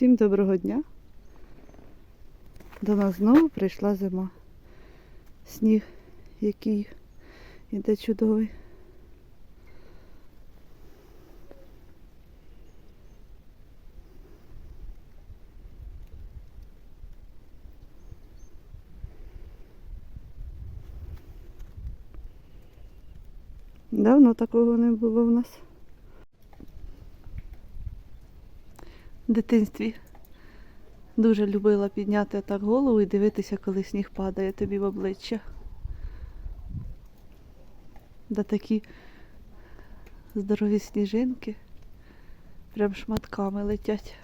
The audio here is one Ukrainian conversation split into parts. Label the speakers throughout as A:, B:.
A: Всім доброго дня. До нас знову прийшла зима. Сніг, який іде чудовий. Давно такого не було в нас. Дитинстві дуже любила підняти так голову і дивитися, коли сніг падає тобі в обличчя. Да такі здорові сніжинки прям шматками летять.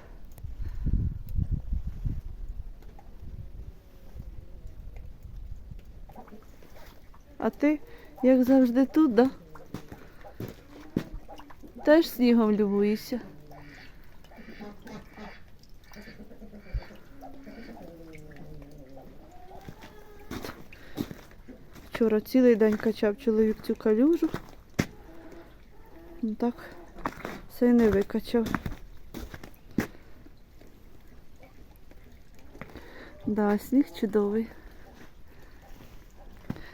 A: А ти, як завжди, тут, да? Теж снігом любуєшся. Вчора цілий день качав чоловік цю калюжу. Ну так все й не викачав. Да, сніг чудовий.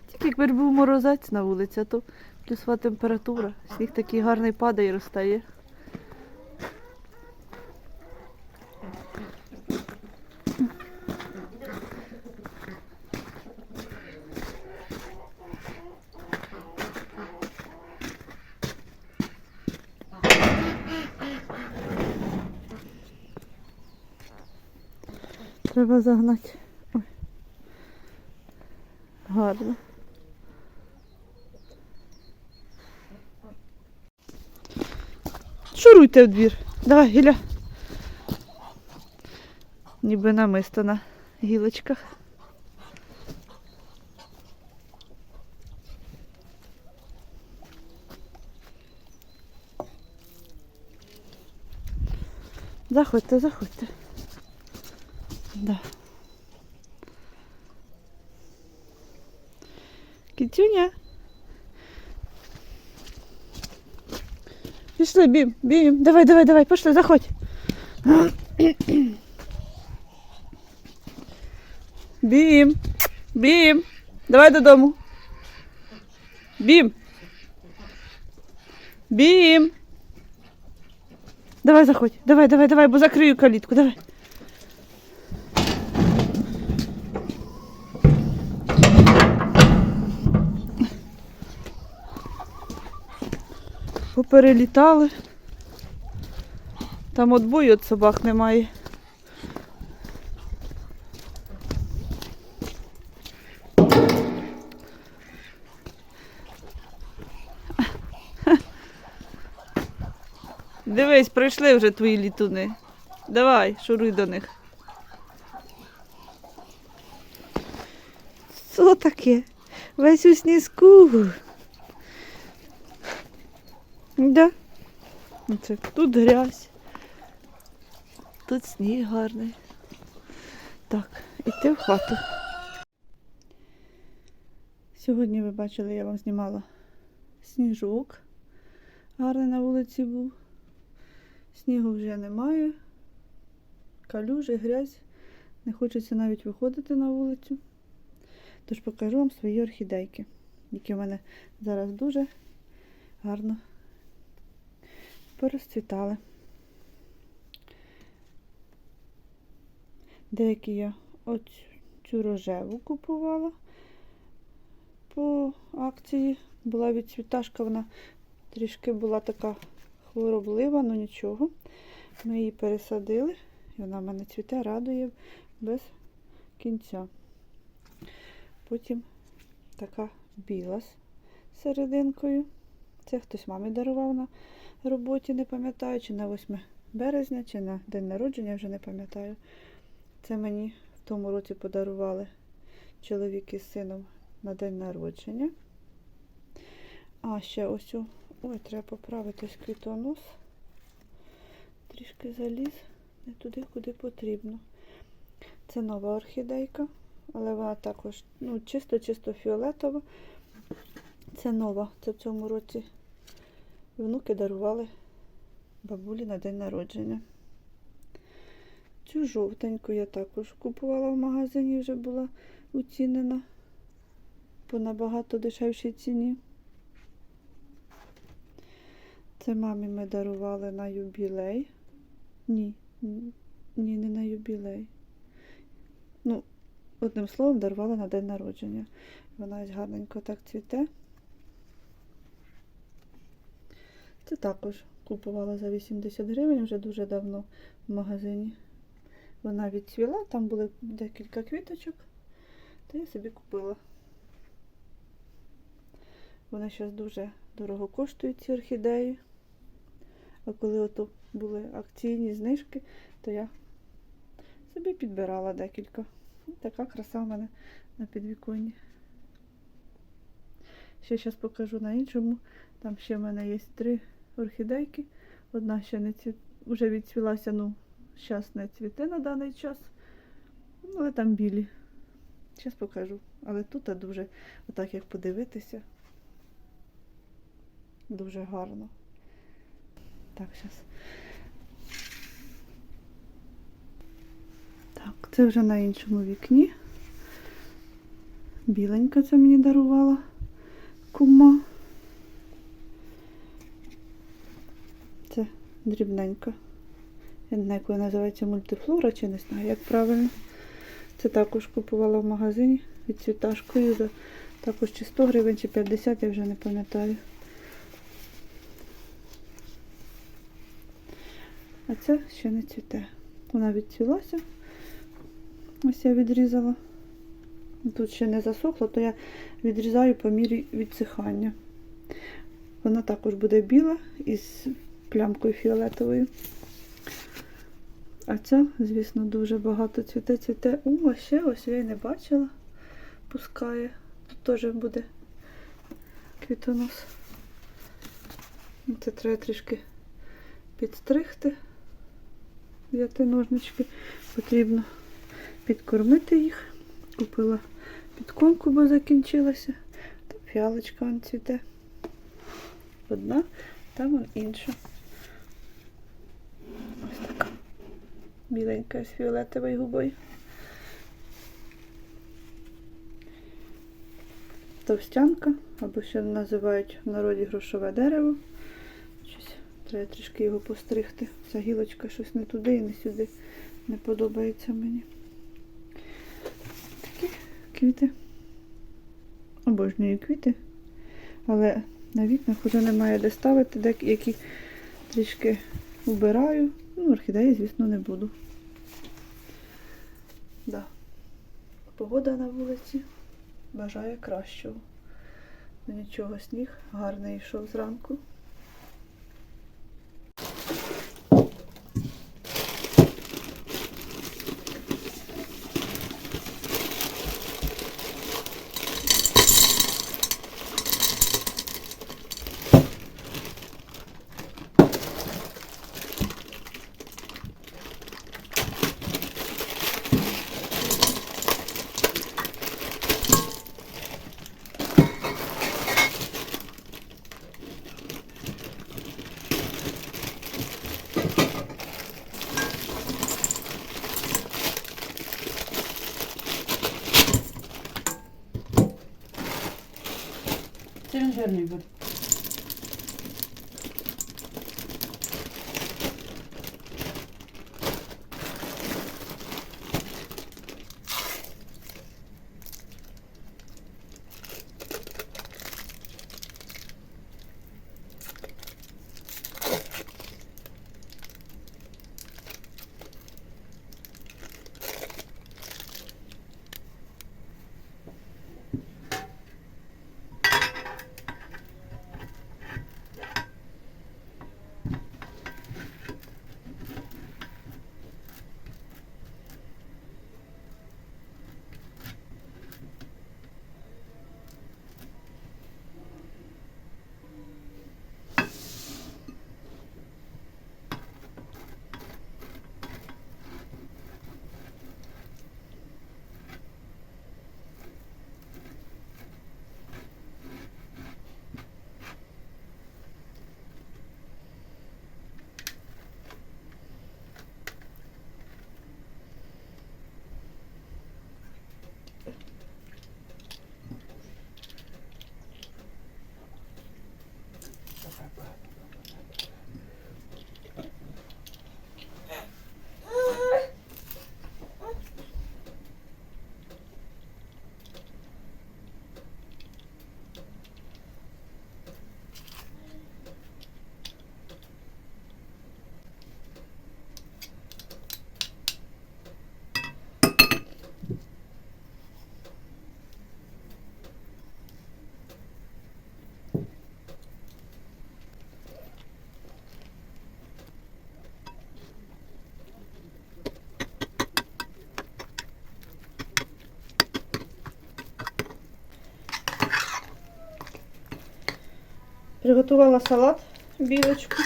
A: Тільки якби був морозець на вулиці, а то плюсова температура. Сніг такий гарний падає і розтає. Треба загнати. Ой. Гарно. Шуруйте в двір. Давай, Гіля. Ніби намисто на гілочках. Заходьте, заходьте. Да. Кітюня. Пішли, бім, бім. Давай, давай, давай, пішли, заходь. Бім. Бім. Давай додому. Бім. Бім. Давай заходь. Давай, давай, давай, бо закрию калітку. Давай. Поперелітали. Там от бою від собак немає. Дивись, прийшли вже твої літуни. Давай, шуруй до них. Що таке? Весь у снізку. Да. Оце тут грязь. Тут сніг гарний. Так, іти в хату. Сьогодні ви бачили, я вам знімала сніжок. Гарний на вулиці був. Снігу вже немає. Калюжі, грязь. Не хочеться навіть виходити на вулицю. Тож покажу вам свої орхідейки, які в мене зараз дуже гарно порозцвітали. Деякі я от цю рожеву купувала по акції. Була відцвіташка, вона трішки була така хвороблива, ну нічого. Ми її пересадили, і вона в мене цвіте, радує без кінця. Потім така біла з серединкою. Це хтось мамі дарував на роботі, не пам'ятаю, чи на 8 березня, чи на день народження, вже не пам'ятаю. Це мені в тому році подарували чоловік із сином на день народження. А ще ось у... Ой, треба поправити ось квітонос. Трішки заліз не туди, куди потрібно. Це нова орхідейка, але вона також ну, чисто-чисто фіолетова. Це нова. Це в цьому році внуки дарували бабулі на день народження. Цю жовтеньку я також купувала в магазині, вже була оцінена по набагато дешевшій ціні. Це мамі ми дарували на юбілей. Ні, ні, не на юбілей. Ну, одним словом, дарувала на день народження. Вона ось гарненько так цвіте. Це також купувала за 80 гривень вже дуже давно в магазині. Вона відцвіла, там були декілька квіточок, то я собі купила. Вони зараз дуже дорого коштують ці орхідеї. А коли ото були акційні знижки, то я собі підбирала декілька. І така краса в мене на підвіконні. Ще зараз покажу на іншому. Там ще в мене є три орхідейки. Одна ще не цвіт... вже відцвілася, ну, зараз не цвіте на даний час. Але там білі. Зараз покажу. Але тут дуже, отак як подивитися, дуже гарно. Так, зараз. Так, це вже на іншому вікні. Біленька це мені дарувала кума. Це дрібненька. Я не знаю, як вона називається мультифлора, чи не знаю, як правильно. Це також купувала в магазині від цвіташкою за також чи 100 гривень, чи 50, я вже не пам'ятаю. А це ще не цвіте. Вона відцвілася. Ось я відрізала. Тут ще не засохло, то я відрізаю по мірі відсихання. Вона також буде біла із плямкою фіолетовою. А ця, звісно, дуже багато цвіте, цвіте. О, ще ось я й не бачила. Пускає. Тут теж буде квітонос. Це треба трішки підстригти. Взяти ножнички. Потрібно підкормити їх. Купила підкормку, бо закінчилася. Там фіалочка вон цвіте. Одна, там вон інша. Ось така. Біленька з фіолетовою губою. Товстянка, або ще називають в народі грошове дерево. Щось треба трішки його постригти. Ця гілочка щось не туди і не сюди. Не подобається мені. Такі квіти. Обожнюю квіти. Але на вікнах вже немає де ставити, деякі трішки вбираю. Ну, орхідеї, звісно, не буду. Да. Погода на вулиці бажає кращого. Нічого, сніг гарний йшов зранку.
B: Це
A: Приготувала салат білочку.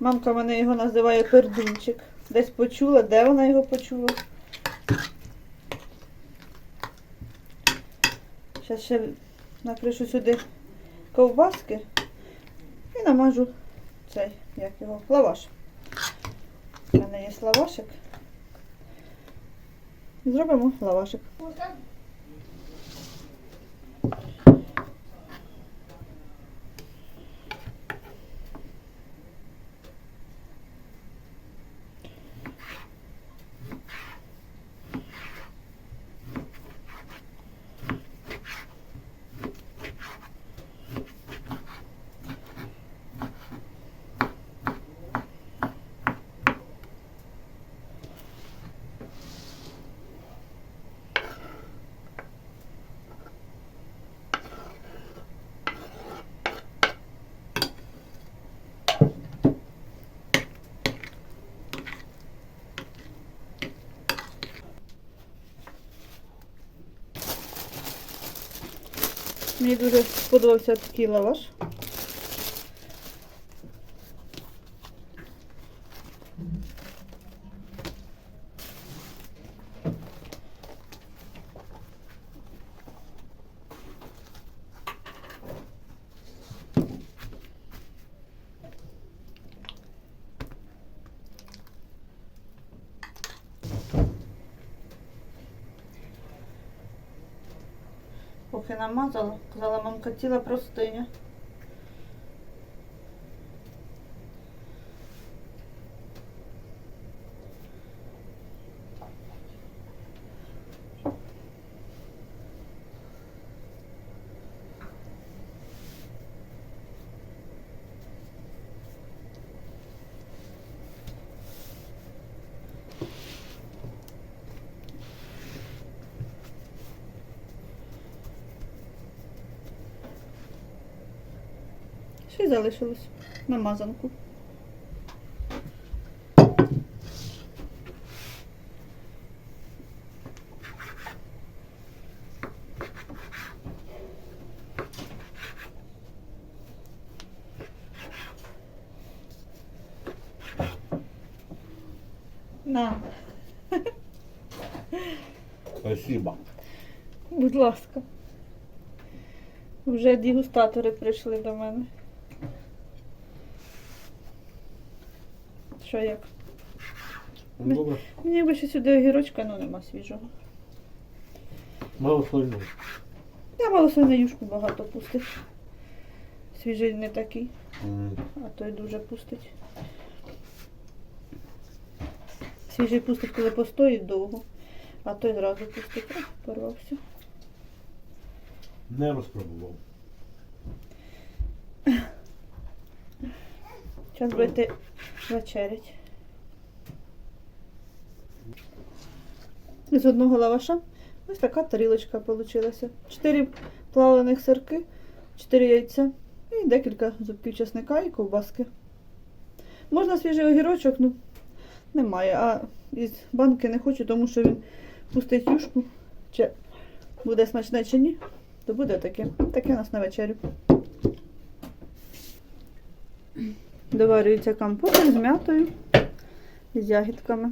A: Мамка мене його називає пердунчик. Десь почула, де вона його почула. Зараз ще накришу сюди ковбаски і намажу цей, як його, лаваш. У мене є лавашик. Зробимо лавашик. Мені дуже сподобався такий лаваш. Поки намазала, казала мамка ціла простиня. Й залишилось намазанку. На,
C: Спасибо.
A: будь ласка. Вже дегустатори прийшли до мене. Що як?
C: Ну, Добре.
A: Мені би ще сюди огірочка, ну нема свіжого.
C: Мало сольно.
A: Я мало на юшку багато пустить. Свіжий не такий,
C: М,
A: а той дуже пустить. Свіжий пустить, коли постоїть довго, а той зразу пустить. О, порвався.
C: Не розпробував.
A: Зараз будете вечерять. З одного лаваша ось така тарілочка вийшла. Чотири плавлених сирки, чотири яйця і декілька зубків чесника і ковбаски. Можна свіжий огірочок, ну немає. А із банки не хочу, тому що він пустить юшку. Чи буде смачне чи ні, то буде таке. Таке у нас на вечерю. Доварюється компот з м'ятою і з ягідками.